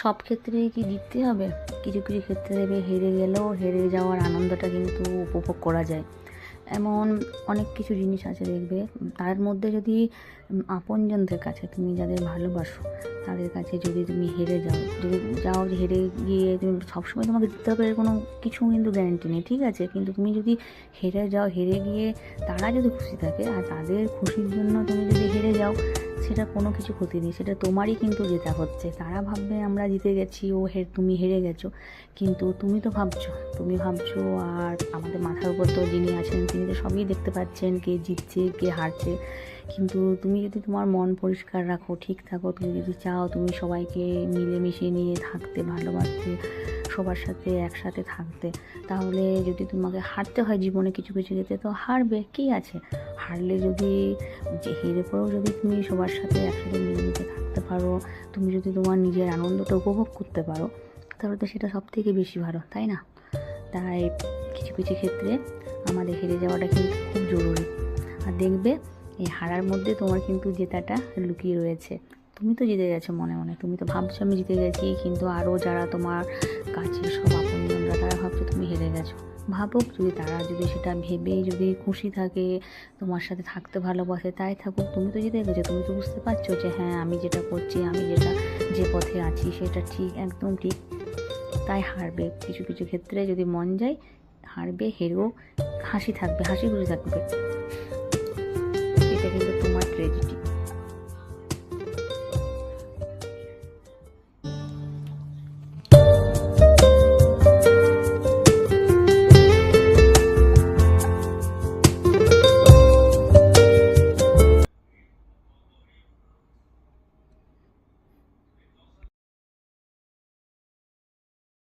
সব ক্ষেত্রে কি জিততে হবে? কিছু কিছু ক্ষেত্রে দেখবে হেরে গেলেও হেরে যাওয়ার আনন্দটা কিন্তু উপভোগ করা যায়। এমন অনেক কিছু জিনিস আছে দেখবে। তার মধ্যে যদি আপনজনদের কাছে তুমি যাদের ভালোবাসো, তাদের কাছে যদি তুমি হেরে যাও, যদি যাও হেরে গিয়ে তুমি সবসময় তোমাকে জিততে হবে এর কোনো কিছু কিন্তু গ্যারেন্টি নেই, ঠিক আছে? কিন্তু তুমি যদি হেরে যাও, হেরে গিয়ে তারা যদি খুশি থাকে আর তাদের খুশির জন্য তুমি যদি হেরে যাও সেটা কোনো কিছু ক্ষতি নেই, সেটা তোমারই কিন্তু জেতা হচ্ছে। তারা ভাববে আমরা জিতে গেছি, ও হে তুমি হেরে গেছো। কিন্তু তুমি তো ভাবছ, তুমি ভাবছ আর আমাদের মাথার উপর তো যিনি আছেন, তিনি তো সবই দেখতে পাচ্ছেন কে জিতছে, কে হারছে। কিন্তু তুমি যদি তোমার মন পরিষ্কার রাখো, ঠিক থাকো, তুমি যদি চাও তুমি সবাইকে মিলেমিশে নিয়ে থাকতে, ভালোবাসতে, সবার সাথে একসাথে থাকতে, তাহলে যদি তোমাকে হারতে হয় জীবনে কিছু কিছু ক্ষেত্রে তো হারবে, কী আছে? হারলে যদি যে হেরে পরেও যদি তুমি সবার সাথে একসাথে মিলেমিশে থাকতে পারো। তুমি যদি তোমার নিজের আনন্দটা উপভোগ করতে পারো, তাহলে তো সেটা সব থেকে বেশি ভালো, তাই না? তাই কিছু কিছু ক্ষেত্রে আমাদের হেরে যাওয়াটা কিন্তু খুব জরুরি। আর দেখবে, এই হারার মধ্যে তোমার কিন্তু জেতাটা লুকিয়ে রয়েছে। তুমি তো জিতে গেছো মনে মনে। তুমি তো ভাবছ আমি জিতে গেছি, কিন্তু আরও যারা তোমার কাছে সব আপনজনরা, তারা ভাবছ তুমি হেরে গেছো। ভাবুক যদি তারা যদি সেটা ভেবেই যদি খুশি থাকে, তোমার সাথে থাকতে ভালোবাসে, তাই থাকুক। তুমি তো জিতে গেছো, তুমি তো বুঝতে পারছ যে হ্যাঁ আমি যেটা করছি, আমি যেটা, যে পথে আছি, সেটা ঠিক, একদম ঠিক। তাই হারবে। কিছু কিছু ক্ষেত্রে যদি মন যায়, হারবে হেরেও হাসি থাকবে, হাসি খুশি থাকবে। এটা কিন্তু তোমার ট্রেজিডি